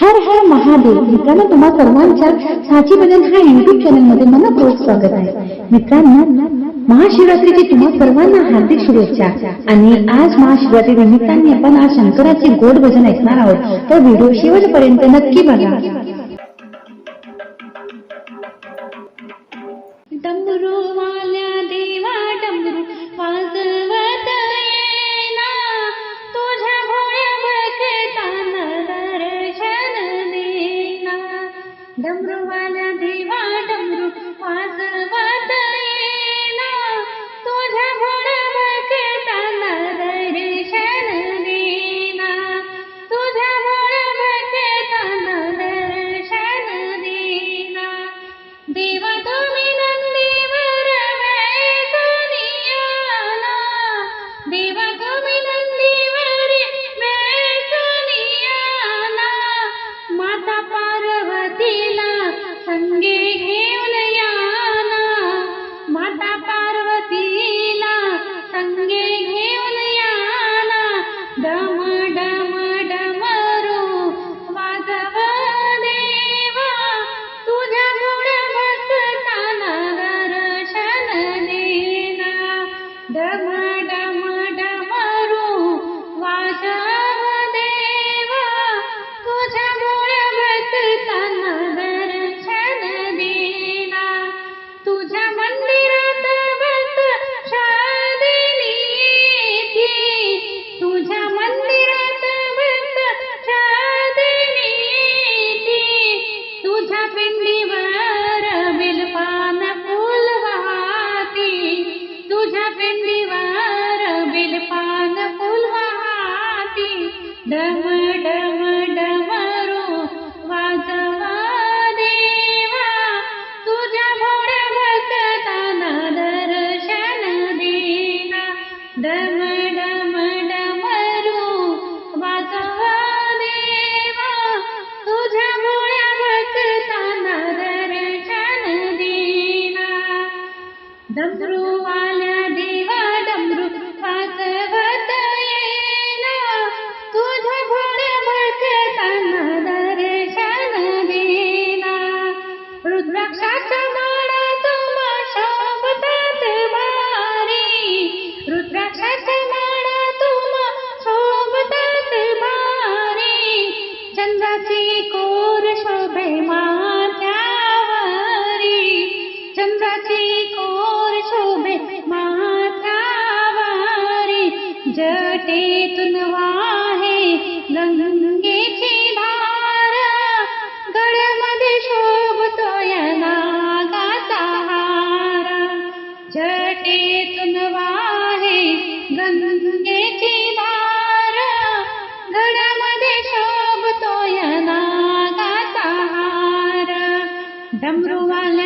हर हर महादेव मित्रांनो तुम्हा सर्वांच्या साची बदल हा युट्यूब चॅनलमध्ये मनपूर्वक स्वागत आहे. मित्रांनो महाशिवरात्रीची तुम्हा सर्वांना हार्दिक शुभेच्छा. आणि आज महाशिवरात्री निमित्ताने आपण आज शंकराचे गोड भजन ऐकणार आहोत. तर व्हिडिओ शेवटपर्यंत नक्की बघा. दमरोवाले then कटेतून वाहे गंगेची धार गळ्यामध्ये शोभतोय नागाचा हार. जटेतून वाहे गंगेची गडमध्ये गळ्यामध्ये शोभतोय नागाचा हार. डमरूवाला